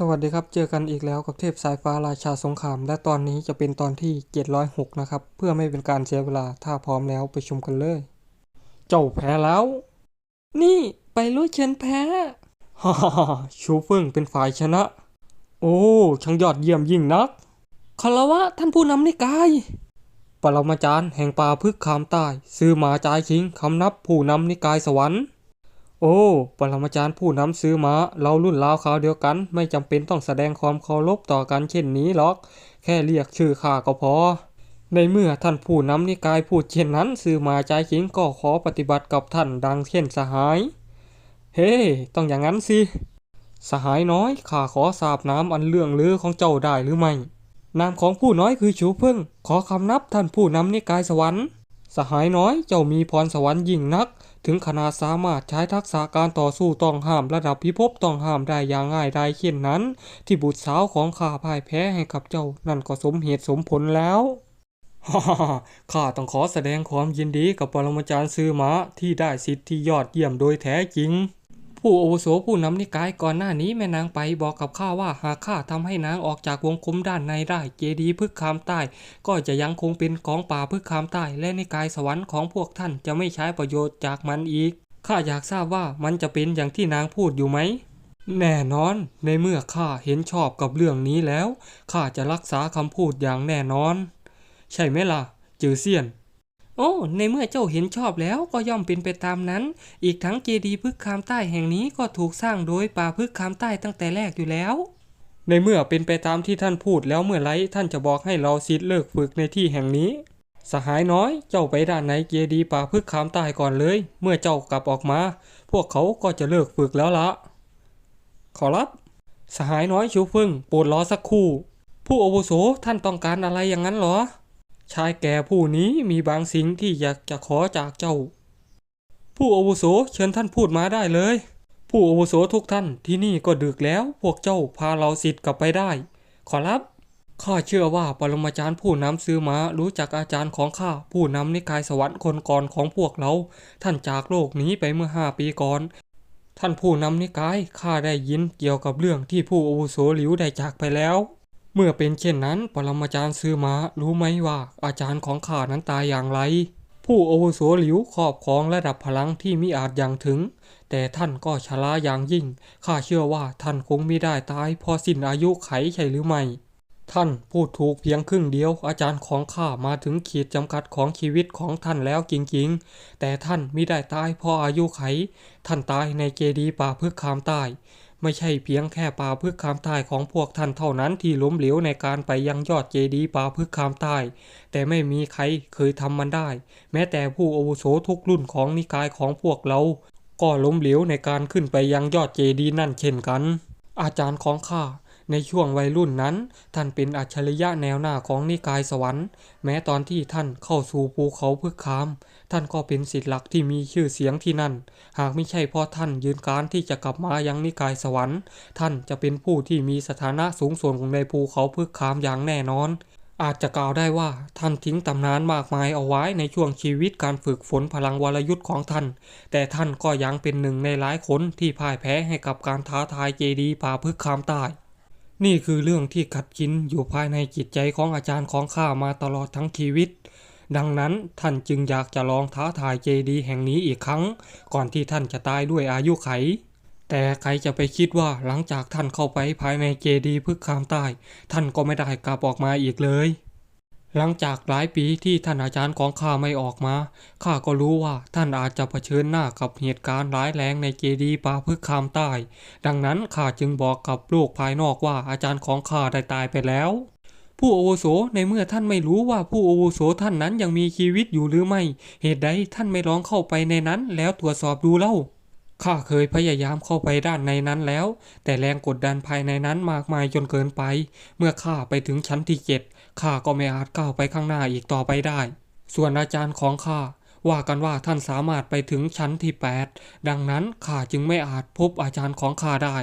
สวัสดีครับ เจอกันอีกแล้วกับเทพสายฟ้าราชาสงคราม และตอนนี้จะเป็นตอนที่ 706 นะครับ เพื่อไม่เป็นการเสียเวลา ถ้าพร้อมแล้วไปชมกันเลย เจ้าแพ้แล้ว นี่ไปรู้เชนแพ้ฮ่าฮ่าฮ่าชูเฟิงเป็นฝ่ายชนะ โอ้ช่างยอดเยี่ยมยิ่งนักคารวะท่านผู้นำนิกายปรมาจารย์แห่งป่าพึกษ์คามใต้ซื้อหมาจายคิงคำนับผู้นำนิกายสวรรค์ โอ้ปรมาจารย์ผู้นำซื้อมาเรารุ่นราวคราวเดียวกัน ไม่จำเป็นต้องแสดงความเคารพต่อกันเช่นนี้หรอก แค่เรียกชื่อข้าก็พอ ในเมื่อท่านผู้นำนิกายพูดเช่นนั้นซื้อมาใจคิงก็ขอปฏิบัติกับท่านดังเช่นสหาย เฮ้ ต้องอย่างนั้นสิ สหายน้อยข้าขอสาบน้ำอันเรื่องลือของเจ้าได้หรือไม่ นามของผู้น้อยคือชูเพิ่ง ขอคำนับท่านผู้นำนิกายสวรรค์ สหายน้อยเจ้ามีพรสวรรค์ยิ่งนัก ถึงขนาดสามารถใช้ทักษะการต่อสู้ต้องห้ามระดับพิภพต้องห้ามได้อย่างง่ายได้เช่นนั้น ที่บุตรสาวของข้าพ่ายแพ้ให้กับเจ้านั่นก็สมเหตุสมผลแล้วข้าต้องขอแสดงความยินดีกับปรมาจารย์ซื้อมาที่ได้สิทธิ์ที่ยอดเยี่ยมโดยแท้จริง ผู้อาวุโสผู้นำนิกายก่อนหน้านี้แม่นางไปบอกกับข้าว่าหากข้าทำให้นางออกจากวงคุ้มด้านในได้เจดีย์พึกษ์คามใต้ ก็จะยังคงเป็นของป่าพึกษ์คามใต้ และนิกายสวรรค์ของพวกท่านจะไม่ใช้ประโยชน์จากมันอีกข้าอยากทราบว่ามันจะเป็นอย่างที่นางพูดอยู่ไหมแน่นอนในเมื่อข้าเห็นชอบกับเรื่องนี้แล้วข้าจะรักษาคำพูดอย่างแน่นอน ใช่ไหมล่ะ จือเซียน โอ้ ในเมื่อเจ้าเห็นชอบแล้วก็ย่อมเป็นไปตามนั้น อีกทั้งเจดีย์พึกษ์คามใต้แห่งนี้ก็ถูกสร้างโดยป่าพึกษ์คามใต้ตั้งแต่แรกอยู่แล้ว ในเมื่อเป็นไปตามที่ท่านพูดแล้วเมื่อไรท่านจะบอกให้เราซิดเลิกฝึกในที่แห่งนี้ สหายน้อย เจ้าไปด้านในเจดีย์ป่าพึกษ์คามใต้ก่อนเลย เมื่อเจ้ากลับออกมา พวกเขาก็จะเลิกฝึกแล้วละ ขอรับ สหายน้อยชูฟึ่งโปรดรอสักครู่ ผู้อาวุโสท่านต้องการอะไรอย่างนั้นหรอ ชายแก่ผู้นี้มีบางสิ่งที่อยากจะขอจากเจ้า ผู้อาวุโสเชิญท่านพูดมาได้เลย ผู้อาวุโสทุกท่านที่นี่ก็ดึกแล้วพวกเจ้าพาเราสิทธิ์กลับไปได้ ขอรับข้าเชื่อว่าปรมาจารย์ผู้นำซื้อมารู้จักอาจารย์ของข้าผู้นำนิกายสวรรค์คนก่อนของพวกเรา ท่านจากโลกนี้ไปเมื่อห้าปีก่อน ท่านผู้นำนิกายข้าได้ยินเกี่ยวกับเรื่องที่ผู้อาวุโสหลิวได้จากไปแล้ว เมื่อเป็นเช่นนั้น ปรมาจารย์ซื้อมารู้ไหมว่าอาจารย์ของข้านั้นตายอย่างไร ผู้โอวุโสหลิวครอบครองระดับพลังที่มิอาจอย่างถึง แต่ท่านก็ชราอย่างยิ่ง ข้าเชื่อว่าท่านคงไมิได้ตายเพอสิ้นอายุไขใช่หรือไม่ ท่านพูดถูกเพียงครึ่งเดียว อาจารย์ของข้ามาถึงขีดจำกัดของชีวิตของท่านแล้วจริงๆ แต่ท่านมิได้ตายเพราะอายุไข ท่านตายในเจดีป่าพึกคามใต้ ไม่ใช่เพียงแค่ป่าพึกษ์คามใต้ของพวกท่านเท่านั้นที่ล้มเหลวในการไปยังยอดเจดีย์ป่าพึกษ์คามใต้ แต่ไม่มีใครเคยทำมันได้ แม้แต่ผู้อาวุโสทุกรุ่นของนิกายของพวกเรา ก็ล้มเหลวในการขึ้นไปยังยอดเจดีย์นั่นเช่นกัน อาจารย์ของข้า ในช่วงวัยรุ่นนั้น ท่านเป็นอัจฉริยะแนวหน้าของนิกายสวรรค์ แม้ตอนที่ท่านเข้าสู่ภูเขาพึกษ์คาม ท่านก็เป็นศิษย์หลักที่มีชื่อเสียงที่นั่น หากไม่ใช่เพราะท่านยืนการที่จะกลับมายังนิกายสวรรค์ ท่านจะเป็นผู้ที่มีสถานะสูงส่งในภูเขาพึกษ์คามอย่างแน่นอนอาจจะกล่าวได้ว่าท่านทิ้งตำนานมากมายเอาไว้ในช่วงชีวิตการฝึกฝนพลังวรยุทธ์ของท่าน แต่ท่านก็ยังเป็นหนึ่งในหลายคนที่พ่ายแพ้ให้กับการท้าทายเจดีย์ป่าพึกษ์คามใต้ นี่คือเรื่องที่กัดกินอยู่ภายในจิตใจของอาจารย์ของข้ามาตลอดทั้งชีวิต ดังนั้นท่านจึงอยากจะลองท้าทายเจดีแห่งนี้อีกครั้ง ก่อนที่ท่านจะตายด้วยอายุไข แต่ใครจะไปคิดว่าหลังจากท่านเข้าไปภายในเจดีพึกษ์คามใต้ ท่านก็ไม่ได้กลับออกมาอีกเลย หลังจากหลายปีที่ท่านอาจารย์ของข้าไม่ออกมา ข้าก็รู้ว่าท่านอาจจะเผชิญหน้ากับเหตุการณ์ร้ายแรงในเจดีปาพึกษ์คามใต้ ดังนั้นข้าจึงบอกกับโลกภายนอกว่าอาจารย์ของข้าได้ตายไปแล้ว ผู้อาวุโสในเมื่อท่านไม่รู้ว่าผู้อาวุโสท่านนั้นยังมีชีวิตอยู่หรือไม่ เหตุใดท่านไม่ลองเข้าไปในนั้นแล้วตรวจสอบดูเล่า ข้าเคยพยายามเข้าไปด้านในนั้นแล้ว แต่แรงกดดันภายในนั้นมากมายจนเกินไป เมื่อข้าไปถึงชั้นที่เจ็ดข้าก็ไม่อาจก้าวไปข้างหน้าอีกต่อไปได้ ส่วนอาจารย์ของข้าว่ากันว่าท่านสามารถไปถึงชั้นที่ 8 ดังนั้นข้าจึงไม่อาจพบอาจารย์ของข้าได้